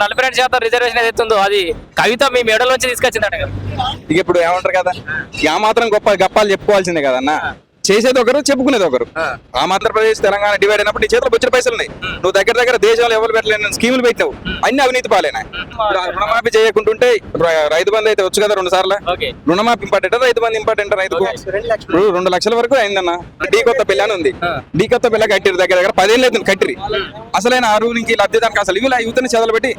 నలభై రెండు శాతం రిజర్వేషన్ ఏదైతే ఉందో అది కవిత మీ మెడల్ నుంచి తీసుకొచ్చిందట కదా. ఇక ఇప్పుడు ఏమంటారు కదా? ఆ. మాత్రం గొప్ప గప్పాలు చెప్పుకోవాల్సిందే కదన్నా చేసేది ఒకరు చెప్పుకునేది ఒకరు. ఆ. ఆంధ్రప్రదేశ్ తెలంగాణ డివైడ్ అయినప్పుడు నీ చేతిలో బొచ్చిన పైసలు ఉన్నాయి. నువ్వు దగ్గర దగ్గర దేశంలో ఎవరు పెట్టలేని స్కీములు పెట్టినావు. అన్ని అవినీతి పాలేనా రుణమాఫీ చేయకుంటుంటే రైతు బంధు అయితే వచ్చు కదా రెండు సార్లు. రుణమాఫీ ఇంపార్టెంట్ రైతు బంధు ఇంపార్టెంట్ రైతుకు? రెండు లక్షల. వరకు అయిందన్న. డీ కొత్త పిల్ల అని ఉంది. డీ కొత్త పిల్ల కట్టిరు దగ్గర దగ్గర పదేళ్ళు అవుతుంది కట్టిరి. అసలైన ఆ రూలింగ్కి లబ్ధిదానికి అసలు ఇవి యువతని చదలు పెట్టి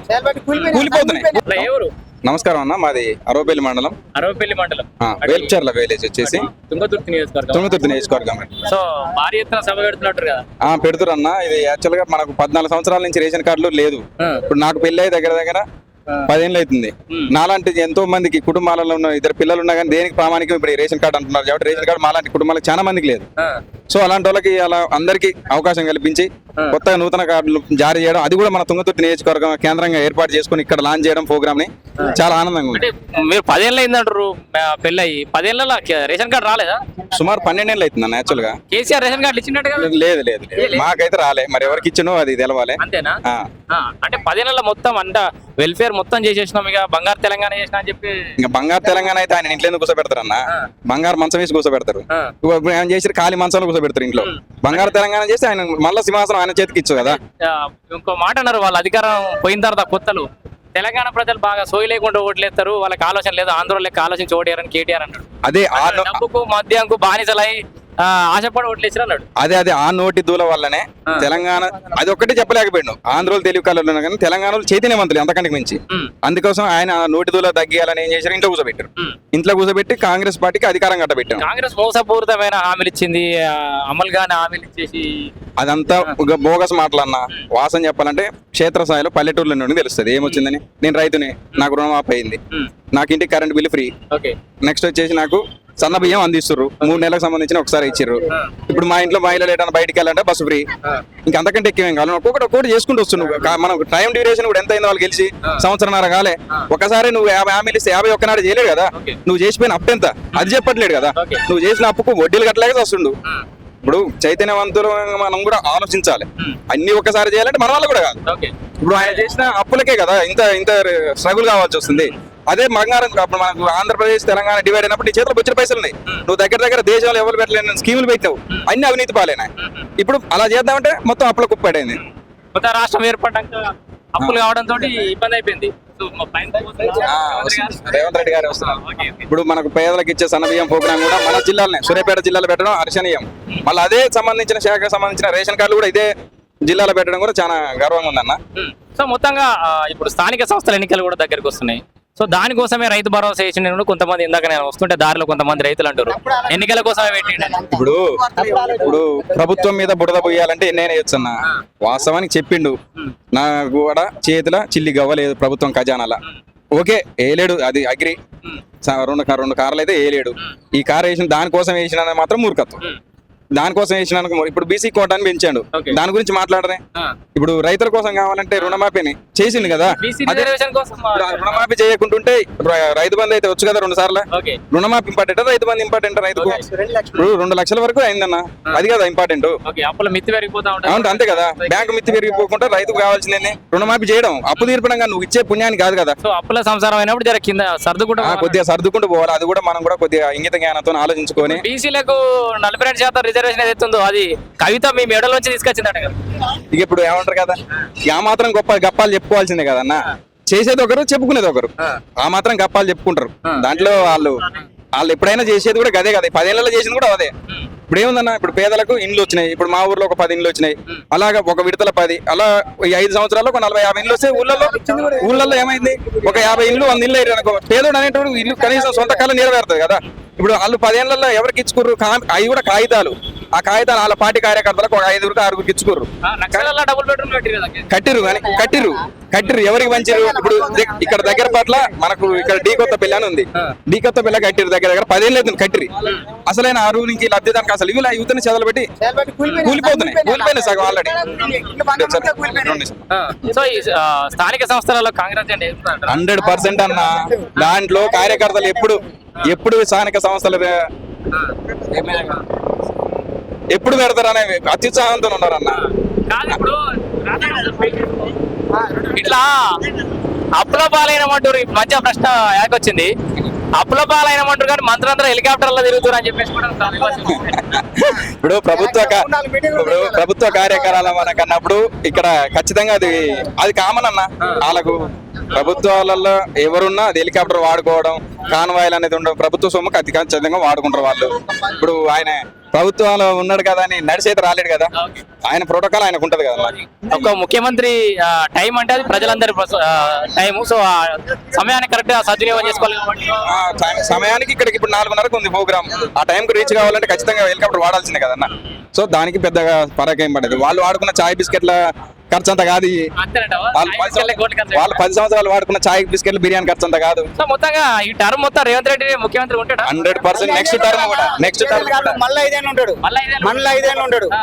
కూలిపోతున్నాయి. అట్లా ఎవరు? నమస్కారం అన్న మాది అరవపల్లి మండలం. అరవపల్లి మండలం. వేల్చర్ల విలేజ్ వచ్చేసి. తుంగతుర్తి నియోజకవర్గం. తుంగతుర్తి నియోజకవర్గం. సో భారీ ఎత్తున సభ పెడుతున్నట్టు కదా? ఆ పెడుతురు అన్న. ఇది యాక్చువల్గా మనకు పద్నాలుగు సంవత్సరాల నుంచి రేషన్ కార్డులు లేదు. ఇప్పుడు నాకు పెళ్ళి అయ్యి దగ్గర దగ్గర పదేళ్ళు అవుతుంది. నాలాంటి ఎంతో మందికి కుటుంబాలలో ఉన్న ఇద్దరు పిల్లలు ఉన్నా కానీ దేనికి ప్రామాణికం? ఇప్పుడు ఈ రేషన్ కార్డు అంటున్నారు. కాబట్టి రేషన్ కార్డు మాలాంటి కుటుంబాలకు చాలా మందికి లేదు. సో అలాంటి వాళ్ళకి అలా అందరికీ అవకాశం కల్పించి కొత్తగా నూతన కార్డులు జారీ చేయడం అది కూడా మన తుంగతుర్తి నియోజకవర్గం కేంద్రంగా ఏర్పాటు చేసుకుని ఇక్కడ లాంచ్ చేయడం ప్రోగ్రామ్ని చాలా ఆనందంగా ఉంది. మీరు పదేళ్ళు అయిందంటారు పెళ్ళయి. పదేళ్ళ రేషన్ కార్డు రాలేదా? సుమారు పన్నెండేళ్ళు అవుతుంది అన్న యాక్చువల్గా. కేసీఆర్ రేషన్ కార్డు ఇచ్చినట్టు కదా లేదు లేదు. మాకైతే రాలే. మరి ఎవరికి ఇచ్చినో అది తెలవాలి. అంతేనా? అంటే పదేళ్ళ మొత్తం అంట వెల్ఫేర్ మొత్తం చేసేసినాం ఇక బంగారు తెలంగాణ చేసిన అని చెప్పి ఇంకా బంగారు తెలంగాణ అయితే ఆయన ఇంట్లో కూర్చోబెడతారు అన్న? బంగారు మంచం వేసి కూర్చోబెడతారు చేసి ఖాళీ మంచంలో కూర్చోబెడతారు ఇంట్లో. బంగారు తెలంగాణ చేసి ఆయన మళ్ళీ సింహాసనం ఆయన చేతికి ఇచ్చు కదా. ఇంకో మాట అన్నారు వాళ్ళ అధికారం పోయిన తర్వాత కొత్తలు. తెలంగాణ ప్రజలు బాగా సోయి లేకుండా ఓట్లేస్తారు వాళ్ళకి ఆలోచన లేదు ఆంధ్ర లెక్క ఆలోచించి ఓడియారని కేటీఆర్ అన్నాడు. అదే డబ్బుకు మద్యంకు బానిసలై ఆశపడి ఓట్లేసారు అన్నాడు. అదే అదే ఆ నోటి దూల వల్లనే తెలంగాణ అది ఒక్కటి చెప్పలేకపోయాడు. ఆంధ్రోలు తెలివి కళ్ళు కానీ తెలంగాణలో చైతన్యవంతులు అంతకంటే మించి. అందుకోసం ఆయన నోటి దూల తగ్గియాలని ఏం చేశారు? ఇంట్లో కూర్చోబెట్టారు. ఇంట్లో కూర్చోబెట్టి కాంగ్రెస్ పార్టీకి అధికారం కట్టబెట్టారు కాంగ్రెస్ మోసపూరితమైన హామీలు ఇచ్చింది అమలు గాని హామీలు ఇచ్చేసి అదంతా బోగస్ మాటలన్న. వాసన చెప్పాలంటే క్షేత్రస్థాయిలో పల్లెటూర్ల నుండి తెలుస్తుంది. ఏమొచ్చిందని? నేను రైతుని. నాకు రుణమాఫీ అయింది. నాకు ఇంటికి current bill free. Okay. Next వచ్చేసి నాకు సన్న బియ్యం అందిస్తుర్రు. మూడు నెలలకు సంబంధించిన ఒకసారి ఇచ్చిర్రు. ఇప్పుడు మా ఇంట్లో మహిళలు ఏదైనా బయటికి వెళ్ళాలంటే బస్సు ఫ్రీ. ఇంకా అంతకంటే ఎక్కువ ఏం కావాలి ఒక్కొక్కటి ఒక్కొక్కటి చేసుకుంటూ వస్తున్నావు మనం టైం డ్యూరేషన్ కూడా ఎంత అయిందో వాళ్ళు గెలిచి సంవత్సరంన్నర కాలే. ఒకసారి నువ్వు యాభై హామీలు ఇస్తే యాభై ఒక్కనాడు చేయలేడు కదా. ఓకే. నువ్వు చేసిపోయిన అప్పు ఎంత? అది చెప్పట్లేడు కదా. నువ్వు చేసిన అప్పుకు వడ్డీలు కట్టలేక వస్తుండు. ఇప్పుడు చైతన్యవంతులు మనం కూడా ఆలోచించాలి. అన్ని ఒక్కసారి చేయాలంటే మన వాళ్ళు కూడా కాదు. ఇప్పుడు ఆయన చేసిన అప్పులకే కదా ఇంత ఇంత స్ట్రగుల్ కావాల్సి వస్తుంది. అదే బంగారం అప్పుడు మనకు ఆంధ్రప్రదేశ్ తెలంగాణ డివైడ్ అయినప్పుడు నీ చేతిలో బొచ్చిన పైసలు ఉన్నాయి. నువ్వు దగ్గర దగ్గర దేశంలో ఎవరు పెట్టలేని స్కీములు పెట్టినావు అన్ని అవినీతి పాలేనా ఇప్పుడు అలా చేద్దామంటే మొత్తం అప్పుల కుప్పాడైంది కొత్త రాష్ట్రం ఏర్పడ్డాక అప్పులు కావడంతో ఇబ్బంది అయిపోయింది. రేవంత్ రెడ్డి గారు వస్తున్నారు. ఇప్పుడు మనకు పేదలకు ఇచ్చే సన్నబియ్యం ప్రోగ్రామ్ కూడా మన జిల్లాలోనే సూర్యాపేట జిల్లాలో పెట్టడం హర్షణీయం మళ్ళీ అదే సంబంధించిన శాఖకు సంబంధించిన రేషన్ కార్డులు కూడా ఇదే జిల్లాలో పెట్టడం కూడా చాలా గర్వంగా ఉందన్న. సో మొత్తంగా ఇప్పుడు స్థానిక సంస్థల ఎన్నికలు కూడా దగ్గరికి వస్తున్నాయి. సో దానికోసమే రైతు భరోసా వేసిన కొంతమంది ఇందాక నేను వస్తుంటే దారిలో కొంతమంది రైతులు అంటారు ఎన్నికల కోసమే పెట్టిండు. ఇప్పుడు ఇప్పుడు ప్రభుత్వం మీద బుడద పోయాలంటే ఎన్నైనా అన్న వాస్తవానికి చెప్పిండు. నా కూడా చేతిలో చిల్లి గవ్వలేదు ప్రభుత్వం ఖజానాల. ఓకే వేయలేడు అది అగ్రి. రెండు రెండు కార్లు అయితే వేయలేడు ఈ కార్ వేసిన దానికోసం వేసిన మాత్రం మూర్ఖత్వం. దానికోసం వేసిన ఇప్పుడు బీసీ కోటాన్ని పెంచాడు. దాని గురించి మాట్లాడరే. ఇప్పుడు రైతుల కోసం కావాలంటే రుణమాఫీని చేసిండు కదా. రుణమాఫీ చేయకుంటుంటే రైతు బంధు అయితే వచ్చు కదా రెండు సార్లు. రుణమాఫీ ఇంపార్టెంట్? రైతు బంధు ఇంపార్టెంట్ రైతుకు? ఇప్పుడు రెండు లక్షల వరకు అయిందన్న. అది కదా ఇంపార్టెంట్. అవును అంతే కదా. బ్యాంకు మిత్తి పెరిగిపోకుండా రైతుకు కావాల్సిందే రుణమాఫీ చేయడం. అప్పు తీర్పడంగా నువ్వు ఇచ్చే పుణ్యాన్ని కాదు కదా. అప్పుల సంసారం అయినప్పుడు జర కింద సర్దుకుంటూ కొద్దిగా సర్దుకుంటూ పోవాలి. అది కూడా మనం కూడా కొద్దిగా ఇంగిత జ్ఞానంతో ఆలోచించుకొని. బీసీలకు నలభై రెండు శాతం రిజర్వేషన్ ఏదైతే ఉందో అది కవిత మీ మెడల్ నుంచి తీసుకొచ్చిందట కదా. ఇక ఇప్పుడు ఏమంటారు కదా? ఇక ఆ మాత్రం గొప్ప గప్పాలు చెప్పుకోవాల్సిందే కదన్న చేసేది ఒకరు చెప్పుకునేది ఒకరు. ఆ. మాత్రం గప్పాలు చెప్పుకుంటారు. దాంట్లో వాళ్ళు వాళ్ళు ఎప్పుడైనా చేసేది కూడా గదే కదా. పదేళ్ళలో చేసింది కూడా అదే. ఇప్పుడు ఏముందన్న? ఇప్పుడు పేదలకు ఇండ్లు వచ్చినాయి. ఇప్పుడు మా ఊర్లో ఒక పది ఇండ్లు వచ్చినాయి. అలాగా ఒక విడతల పది అలా ఈ ఐదు సంవత్సరాల్లో ఒక నలభై యాభై ఇండ్లు వస్తే ఊళ్ళలో ఊళ్ళల్లో ఏమైంది? ఒక యాభై ఇండ్లు వంద ఇల్లు అయ్యారు అనుకో. పేదోడు అనేటోడు ఇల్లు కనీసం సొంత కాలం నెరవేరుతుంది కదా. ఇప్పుడు వాళ్ళు పదేళ్ళలో ఎవరికి ఇచ్చుకుర్రు? అవి కూడా కాగితాలు. ఆ కాగితాలు వాళ్ళ పార్టీ కార్యకర్తలకు ఒక ఐదుగురికి ఆరుగురికి ఇచ్చుకుర్రు. నక్షలలో డబుల్ బెడ్రూమ్ కట్టిరు కానీ కట్టిరు కట్టిరు ఎవరికి పంచారు ఇప్పుడు ఇక్కడ దగ్గర పట్ల మనకు ఇక్కడ డీ కొత్త పిల్ల అని ఉంది. డీ కొత్త పిల్ల కట్టిరు దగ్గర దగ్గర పదేళ్ళు అవుతుంది కట్టిరి అసలైన ఆ రూలింగ్కి లబ్ధిదానికి అసలు ఇవి యువతని చదలు పెట్టి కూలిపోతున్నాయి. కూలిపోయినాయి. సగం ఆల్రెడీ సో స్థానిక సంస్థలలో కాంగ్రెస్? హండ్రెడ్ పర్సెంట్ అన్న దాంట్లో కార్యకర్తలు ఎప్పుడు ఎప్పుడు స్థానిక సంస్థలు ఎప్పుడు పెడతారు అనే అత్యుత్సాహంతో ఉన్నారన్న. కాదు ఇప్పుడు రాజకీయ ఇట్లా అప్పుల పాలైనమంటారు ఈ మధ్య ప్రశ్న యాకొచ్చింది అప్పుల పాలైనమంటారు కానీ మంత్రులందరూ హెలికాప్టర్లో తిరుగుతారు అని చెప్పేసి కూడా. ఇప్పుడు ప్రభుత్వ కా- ఇప్పుడు ప్రభుత్వ కార్యక్రమాల మనకు అన్నప్పుడు ఇక్కడ ఖచ్చితంగా అది అది కామన్ అన్న. వాళ్ళకు ప్రభుత్వాలలో ఎవరున్నా అది హెలికాప్టర్ వాడుకోవడం కాన్వాయిల్ అనేది ఉండడం ప్రభుత్వ సొమ్ముకు అతి ఖచ్చితంగా వాడుకుంటారు వాళ్ళు. ఇప్పుడు ఆయన ప్రభుత్వంలో ఉన్నాడు కదా అని నడిచేది రాలేడు కదా. ఆయన ప్రోటోకాల్ ఆయనకు ఉంటది కదా. ఒక ముఖ్యమంత్రి టైం అంటే అది ప్రజలందరి టైం సో ఆ సమయాన్ని కరెక్ట్ సద్వినియోగం చేసుకోవాలి సమయానికి ఇక్కడికి ఇప్పుడు నాలుగున్నరకు ఉంది ప్రోగ్రామ్. ఆ టైంకి రీచ్ కావాలంటే ఖచ్చితంగా హెలికాప్టర్ వాడాల్సిందే కదన్న. సో దానికి పెద్దగా పరక ఏం పడదు వాళ్ళు వాడుకున్న చాయ్ బిస్కెట్ల ఖర్చు అంత కాదు? వాళ్ళు పది సంవత్సరాలు వాడుకున్న చాయ్ బిస్కెట్లు బిర్యానీ ఖర్చు అంత కాదు. సో మొత్తంగా ఈ టర్మ్ మొత్తం రేవంత్ రెడ్డి ముఖ్యమంత్రి ఉంటాడా? హండ్రెడ్ పర్సెంట్ నెక్స్ట్ టర్మ్ కూడా నెక్స్ట్ టర్మ్ మళ్ళీ ఐదేళ్ళు ఉంటాడు. మళ్ళా ఐదేళ్ళు ఉంటాడు. ఆ.